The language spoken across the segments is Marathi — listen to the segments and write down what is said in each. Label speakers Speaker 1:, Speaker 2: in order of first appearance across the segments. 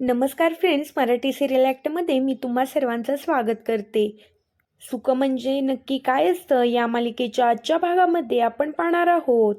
Speaker 1: नमस्कार फ्रेंड्स मराठी सिरियल ॲक्टमध्ये मी तुम्हा सर्वांचं स्वागत करते. सुख म्हणजे नक्की काय असतं या मालिकेच्या आजच्या भागामध्ये आपण पाहणार आहोत.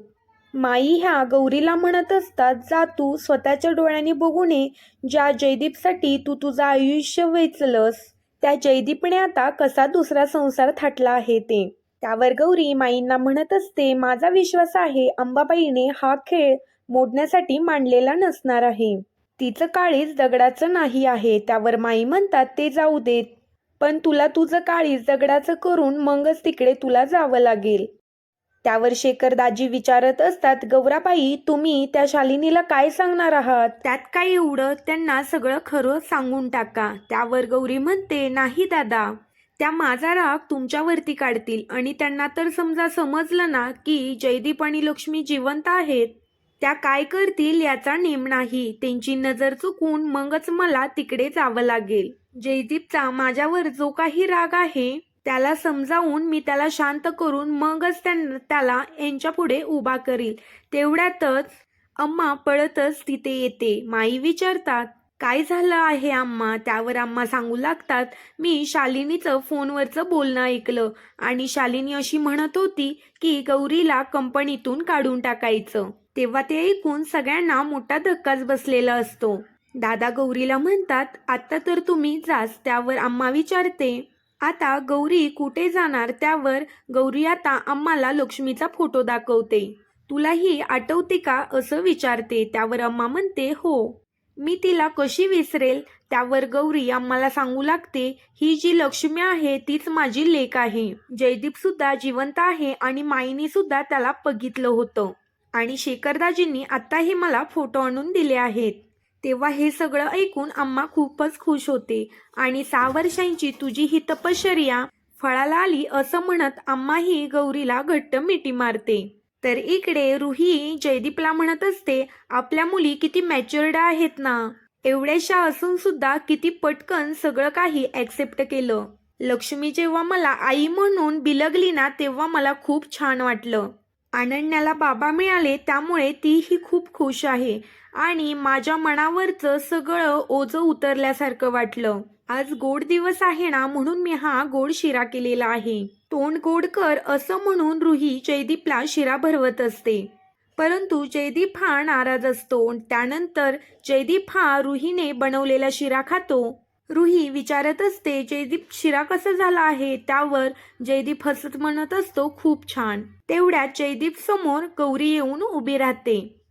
Speaker 1: माई ह्या गौरीला म्हणत असतात जा तू स्वतःच्या डोळ्यांनी बघू नये ज्या जयदीपसाठी तू तुझं आयुष्य वेचलंस. त्या जयदीपने आता कसा दुसरा संसार थाटला आहे ते. त्यावर गौरी माईंना म्हणत असते माझा विश्वास आहे अंबाबाईने हा खेळ मोडण्यासाठी मांडलेला नसणार आहे. तिचं काळीज दगडाचं नाही आहे त्यावर माई म्हणतात ते जाऊ देत. पण तुला तुझं काळीज दगडाचं करून मगच तिकडे तुला जावं लागेल. त्यावर शेखर दाजी विचारत असतात गौराबाई तुम्ही त्या शालिनीला काय सांगणार आहात? त्यात काय एवढं? त्यांना सगळं खरं सांगून टाका. त्यावर गौरी म्हणते नाही दादा. त्या माझा राग तुमच्यावरती काढतील आणि त्यांना तर समजा समजलं ना की जयदीप आणि लक्ष्मी जिवंत आहेत त्या काय करतील याचा नेम नाही. त्यांची नजर चुकून मगच मला तिकडे जावं लागेल. जयदीपचा माझ्यावर जो काही राग आहे त्याला समजावून मी त्याला शांत करून मगच त्यां त्याला यांच्या पुढे उभा करील. तेवढ्यातच अम्मा पळतच तिथे येते. माई विचारतात काय झालं आहे आम्हा? त्यावर आम्हा सांगू लागतात. मी शालिनीचं फोनवरचं बोलणं ऐकलं आणि शालिनी अशी म्हणत होती की गौरीला कंपनीतून काढून टाकायचं. तेव्हा ते ऐकून सगळ्यांना मोठा धक्काच बसलेला असतो. दादा गौरीला म्हणतात आता तर तुम्ही जास त्यावर आम्हा विचारते. आता गौरी कुठे जाणार त्यावर? गौरी आता आम्हाला लक्ष्मीचा फोटो दाखवते. तुलाही आठवते का? असं विचारते. त्यावर अम्मा म्हणते हो. मी तिला कशी विसरेल? त्यावर गौरी आम्हाला सांगू लागते ही जी लक्ष्मी आहे तीच माझी लेख आहे. जयदीप सुद्धा जिवंत आहे आणि माईनी सुद्धा त्याला बघितलं होतं. आणि शेखरदाजींनी आत्ताही मला फोटो आणून दिले आहेत. तेव्हा हे सगळं ऐकून आम्हा खूपच खुश होते. आणि सहा वर्षांची तुझी ही तपश्चर्या फळाला आली असं म्हणत आम्हाही गौरीला घट्ट मिठी मारते. तर इकडे रुही जयदीपला म्हणत असते आपल्या मुली किती मॅच्युअर्ड आहेत ना. एवढ्याशा असून सुद्धा किती पटकन सगळं काही ॲक्सेप्ट केलं. लक्ष्मी जेव्हा मला आई म्हणून बिलगली ना तेव्हा मला खूप छान वाटलं. अनन्याला बाबा मिळाले त्यामुळे तीही खूप खुश आहे. आणि माझ्या मनावरचं सगळं ओझं उतरल्यासारखं वाटलं. आज गोड दिवस आहे ना म्हणून मी हा गोड शिरा केलेला आहे. तोंड गोड कर असं म्हणून रुही जयदीपला शिरा भरवत असते. परंतु जयदीप हा नाराज असतो. त्यानंतर जयदीप हा रुहीने बनवलेला शिरा खातो. रुही विचारत असते जयदीप शिरा कसा झाला आहे? त्यावर जयदीप हसत म्हणत असतो खूप छान. तेवढ्यात जयदीप समोर गौरी येऊन उभी राहते.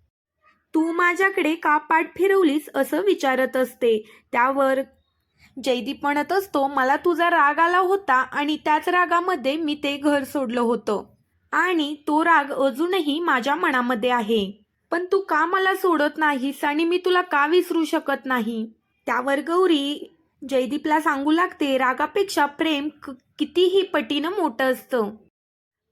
Speaker 1: तू माझ्याकडे का पाठ फिरवलीस? असं विचारत असते. त्यावर जयदीप म्हणत असतो मला तुझा राग आला होता आणि त्याच रागामध्ये मी ते घर सोडलं होतं. आणि तो राग अजूनही माझ्या मनामध्ये आहे. पण तू का मला सोडत नाहीस आणि मी तुला का विसरू शकत नाही? त्यावर गौरी जयदीपला सांगू लागते रागापेक्षा प्रेम क- कितीही पटीनं मोठं असतं.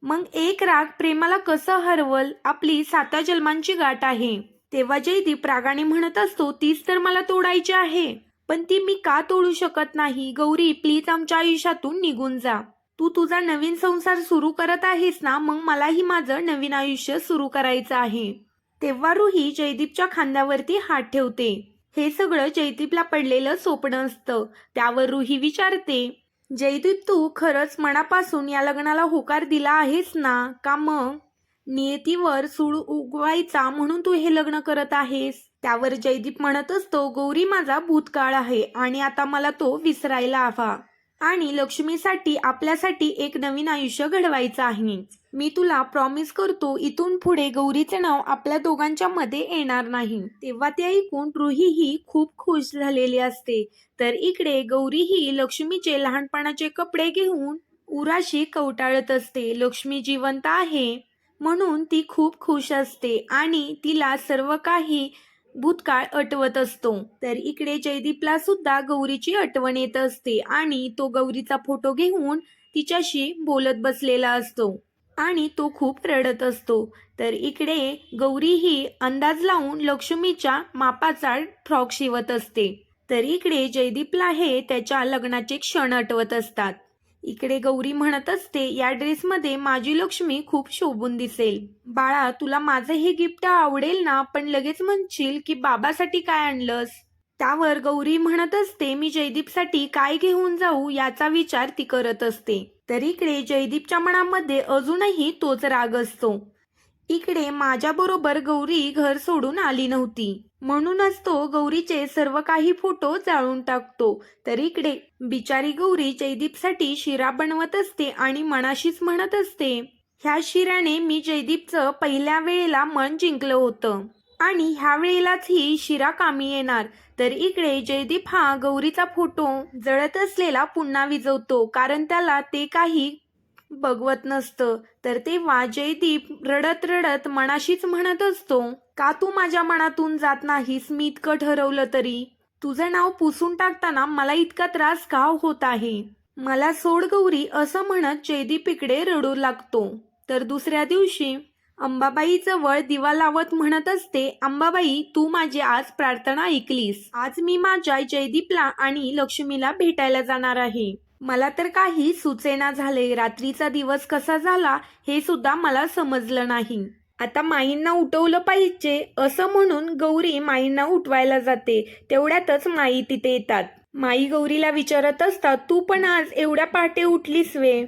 Speaker 1: मग एक राग प्रेमाला कसं हरवल? आपली साता जन्मांची गाठ आहे. तेव्हा जयदीप रागाने म्हणत असतो तीच तर मला तोडायची आहे. पण ती मी का तोडू शकत नाही? गौरी प्लीज आमच्या आयुष्यातून निघून जा. तू तुझा नवीन संसार सुरू करत आहेस ना मग मलाही माझं नवीन आयुष्य सुरू करायचं आहे. तेव्हा रुही जयदीपच्या खांद्यावरती हात ठेवते. हे सगळं जयदीपला पडलेलं स्वप्न असतं. त्यावर रुही विचारते जयदीप तू खरंच मनापासून या लग्नाला होकार दिला आहेस ना? का मग? नियतीवर सूळ उगवायचा म्हणून तू हे लग्न करत आहेस? त्यावर जयदीप म्हणत असतो गौरी माझा भूतकाळ आहे आणि आता मला तो विसरायला हवा. आणि लक्ष्मीसाठी आपल्यासाठी एक नवीन आयुष्य घडवायचं आहे. मी तुला प्रॉमिस करतो इथून पुढे गौरीचे नाव आपल्या दोघांच्या मध्ये येणार नाही. तेव्हा ते ऐकून रुही ही खूप खुश झालेली असते. तर इकडे गौरी ही लक्ष्मीचे लहानपणाचे कपडे घेऊन उराशी कवटाळत असते. लक्ष्मी जिवंत आहे म्हणून ती खूप खुश असते आणि तिला सर्व काही भूतकाळ आठवत असतो. तर इकडे जयदीपला सुद्धा गौरीची आठवण येत असते आणि तो गौरीचा फोटो घेऊन तिच्याशी बोलत बसलेला असतो आणि तो खूप रडत असतो. तर इकडे गौरी ही अंदाज लावून लक्ष्मीच्या मापाचा फ्रॉक शिवत असते. तर इकडे जयदीपला हे त्याच्या लग्नाचे क्षण आठवत असतात. इकडे गौरी म्हणत असते या ड्रेसमध्ये माझी लक्ष्मी खूप शोभून दिसेल. बाळा तुला माझं हे गिफ्ट आवडेल ना पण लगेच म्हणशील की बाबासाठी काय आणलंस? त्यावर गौरी म्हणत असते मी जयदीपसाठी काय घेऊन जाऊ याचा विचार ती करत असते. तर इकडे जयदीपच्या मनामध्ये अजूनही तोच राग असतो. इकडे माझ्याबरोबर गौरी घर सोडून आली नव्हती. म्हणूनच तो गौरीचे सर्व काही फोटो जाळून टाकतो. तर इकडे बिचारी गौरी जयदीपसाठी शिरा बनवत असते आणि मनाशीच म्हणत असते ह्या शिऱ्याने मी जयदीपचं पहिल्या वेळेला मन जिंकलं होतं आणि ह्या वेळेलाच ही शिरा कामी येणार. तर इकडे जयदीप हा गौरीचा फोटो जळत असलेला पुन्हा विजवतो कारण त्याला ते काही बघवत नसतं. तर तेव्हा जयदीप रडत रडत मनाशीच म्हणत असतो का तू माझ्या मनातून जात नाहीस? मी इतकं ठरवलं तरी. तुझं नाव पुसून टाकताना मला इतका त्रास का होत आहे? मला सोड गौरी असं म्हणत जयदीप इकडे रडू लागतो. तर दुसऱ्या दिवशी अंबाबाई जवळ दिवा लावत म्हणत असते अंबाबाई तू माझी आज प्रार्थना ऐकलीस. आज मी माझ्या जयदीपला आणि लक्ष्मीला भेटायला जाणार आहे. मला तर काही सुचेना झाले रात्रीचा दिवस कसा झाला हे सुद्धा मला समजलं नाही. आता माईंना उठवलं पाहिजे असं म्हणून गौरी माईंना उठवायला जाते. तेवढ्यातच माई तिथे येतात. माई गौरीला विचारत असतात तू पण आज एवढ्या पहाटे उठलीस वे?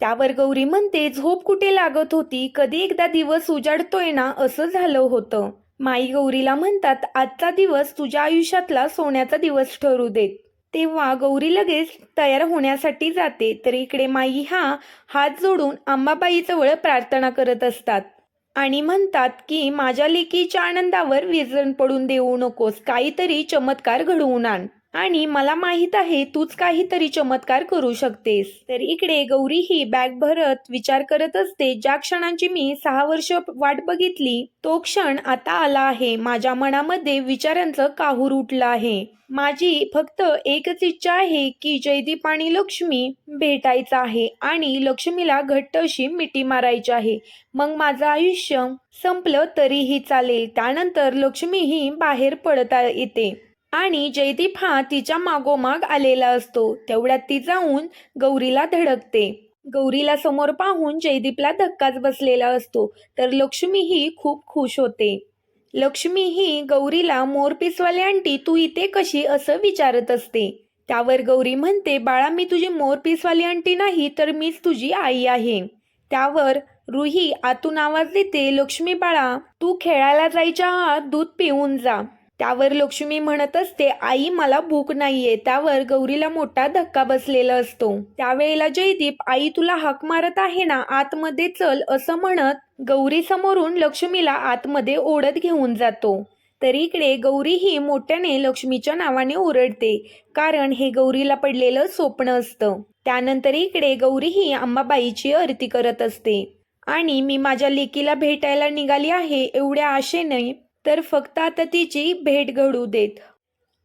Speaker 1: त्यावर गौरी म्हणते झोप कुठे लागत होती? कधी एकदा दिवस उजाडतोय ना असं झालं होतं. माई गौरीला म्हणतात आजचा दिवस तुझ्या आयुष्यातला सोन्याचा दिवस ठरू देत. तेव्हा गौरी लगेच तयार होण्यासाठी जाते. तर इकडे माई हा हात जोडून अंबाबाईजवळ प्रार्थना करत असतात. आणि म्हणतात की माझ्या लेकीच्या आनंदावर विजन पडून देऊ नकोस. काहीतरी चमत्कार घडवून आण. आणि मला माहीत आहे तूच काहीतरी चमत्कार करू शकतेस. तर इकडे गौरी ही बॅग भरत विचार करत असते ज्या क्षणांची मी सहा वर्ष वाट बघितली तो क्षण आता आला आहे. माझ्या मनामध्ये विचारांचं काहूर उठलं आहे. माझी फक्त एकच इच्छा आहे की जयदीप आणि लक्ष्मी भेटायचं आहे आणि लक्ष्मीला घट्ट अशी मिठी मारायची आहे. मग माझं आयुष्य संपलं तरीही चालेल. त्यानंतर लक्ष्मीही बाहेर पडता येते. आणि जयदीप हा तिच्या मागोमाग आलेला असतो. तेवढ्यात ती जाऊन गौरीला धडकते. गौरीला समोर पाहून जयदीपला धक्काच बसलेला असतो. तर लक्ष्मी ही खूप खुश होते. लक्ष्मी ही गौरीला मोरपीसवाले आंटी तू इथे कशी असं विचारत असते. त्यावर गौरी म्हणते बाळा मी तुझी मोरपीसवाली आंटी नाही तर मीच तुझी आई आहे. त्यावर रुही आतून आवाज देते लक्ष्मी बाळा तू खेळायला जायच्या आत दूध पिऊन जा. त्यावर लक्ष्मी म्हणत असते आई मला भूक नाहीये. त्यावर गौरीला मोठा धक्का बसलेला असतो. त्यावेळेला जयदीप आई तुला हाक मारत आहे ना आतमध्ये चल असं म्हणत गौरी समोरून लक्ष्मीला आतमध्ये ओढत घेऊन जातो. तर इकडे गौरी ही मोठ्याने लक्ष्मीच्या नावाने ओरडते कारण हे गौरीला पडलेलं स्वप्न असतं. त्यानंतर इकडे गौरी ही अंबाबाईची आरती करत असते. आणि मी माझ्या लेकीला भेटायला निघाली आहे एवढ्या आशेने तर फक्त आता तिची भेट घडू देत.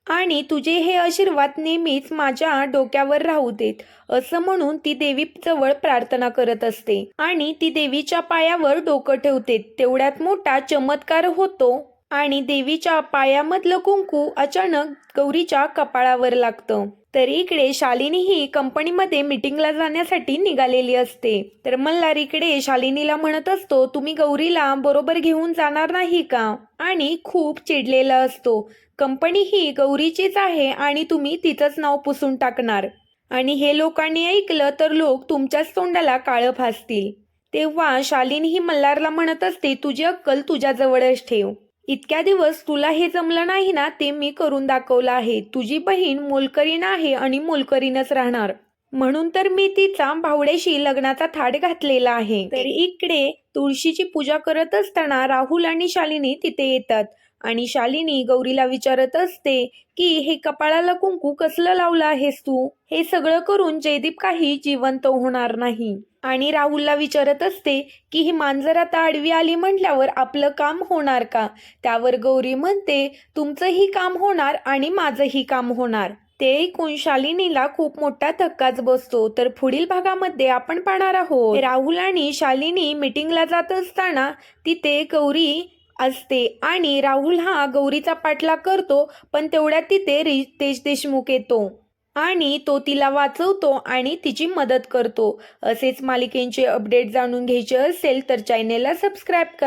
Speaker 1: आणि तुझे हे आशीर्वाद नेहमीच माझ्या डोक्यावर राहू देत असं म्हणून ती देवी जवळ प्रार्थना करत असते. आणि ती देवीच्या पायावर डोकं ठेवते. तेवढ्यात मोठा चमत्कार होतो आणि देवीच्या पायामधलं कुंकू अचानक गौरीच्या कपाळावर लागतं. तर इकडे शालिनी ही कंपनीमध्ये मीटिंगला जाण्यासाठी निघालेली असते. तर मल्हार इकडे शालिनीला म्हणत असतो तुम्ही गौरीला बरोबर घेऊन जाणार नाही का? आणि खूप चिडलेला असतो. कंपनी ही गौरीचीच आहे आणि तुम्ही तिचंच नाव पुसून टाकणार. आणि हे लोकांनी ऐकलं तर लोक तुमच्याच तोंडाला काळं फासतील. तेव्हा शालिनी ही मल्हारला म्हणत असते तुझी अक्कल तुझ्याजवळच ठेव. इतक्या दिवस तुला हे जमलं नाही ना ते मी करून दाखवलं आहे. तुझी बहीण मोलकरीण आहे आणि मोलकरीनच राहणार. म्हणून तर मी तिचा भावड्याशी लग्नाचा थाट घातलेला आहे. तर इकडे तुळशीची पूजा करत असताना राहुल आणि शालिनी तिथे येतात. आणि शालिनी गौरीला विचारत असते की हे कपाळाला कुंकू कसलं लावलं आहेस तू? हे सगळं करून जयदीप काही जिवंत होणार नाही. आणि राहुलला विचारत असते की ही मांजर आता आडवी आली म्हटल्यावर आपलं काम होणार का? त्यावर गौरी म्हणते तुमचंही काम होणार आणि माझंही काम होणार. ते ऐकून शालिनीला खूप मोठा धक्काच बसतो. तर पुढील भागामध्ये आपण पाहणार आहोत. राहुल आणि शालिनी मीटिंगला जात असताना तिथे गौरी असते. आणि राहुल हा गौरीचा पाठलाग करतो पण तेवढ्यात तिथे रितेश देशमुख येतो. आणि तो तिला वाचवतो आणि तिची मदत करतो. असेच मालिकेंचे अपडेट जाणून घ्यायचे असेल तर चॅनेलला सबस्क्राईब करा.